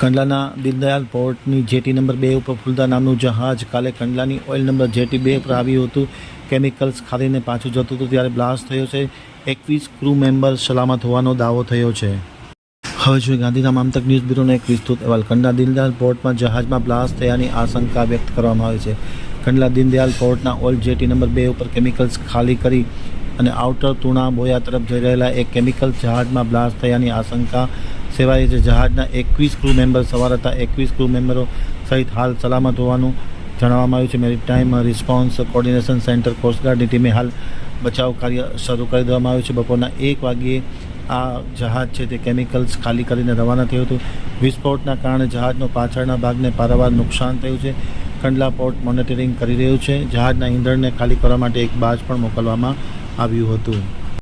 કંડલાના દીનદયાલ પોર્ટની jetty number બે ઉપર ફુલદા નામનું જહાજ કાલે કંડલાની ઓઇલ નંબર જેટી બે પર આવ્યું હતું. કેમિકલ્સ ખાલીને પાછું જતું હતું ત્યારે બ્લાસ્ટ થયો છે. એકવીસ ક્રૂ મેમ્બર સલામત હોવાનો દાવો થયો છે. હવે જોઈએ ગાંધીધામ આમતક ન્યૂઝ બ્યુરોનો એક વિસ્તૃત અહેવાલ. કંડલા દીનદયાલ પોર્ટમાં જહાજમાં બ્લાસ્ટ થયાની આશંકા વ્યક્ત કરવામાં આવી છે. કંડલા દીનદયાલ પોર્ટના ઓઇલ જેટી નંબર બે ઉપર કેમિકલ્સ ખાલી કરી અને આઉટર તુણા બોયા તરફ જઈ રહેલા એક કેમિકલ જહાજમાં બ્લાસ્ટ થયાની આશંકા સેવાય છે જહાજના એકવીસ ક્રૂ મેમ્બર સવાર હતા, એકવીસ ક્રૂ મેમ્બરો સહિત હાલ સલામત હોવાનું જણાવવામાં આવ્યું છે. મેરીટાઈમ રિસ્પોન્સ કોર્ડિનેશન સેન્ટર કોસ્ટગાર્ડની ટીમે હાલ બચાવ કાર્ય શરૂ કરી દેવામાં આવ્યું છે. બપોરના એક વાગ્યે આ જહાજ છે તે કેમિકલ્સ ખાલી કરીને રવાના થયું હતું. વિસ્ફોટના કારણે જહાજનો પાછળના ભાગને પારાવાર નુકસાન થયું છે. કંડલા પોર્ટ મોનિટરિંગ કરી રહ્યું છે. જહાજના ઈંધણને ખાલી કરવા માટે એક બાજ પણ મોકલવામાં આવ્યું હતું.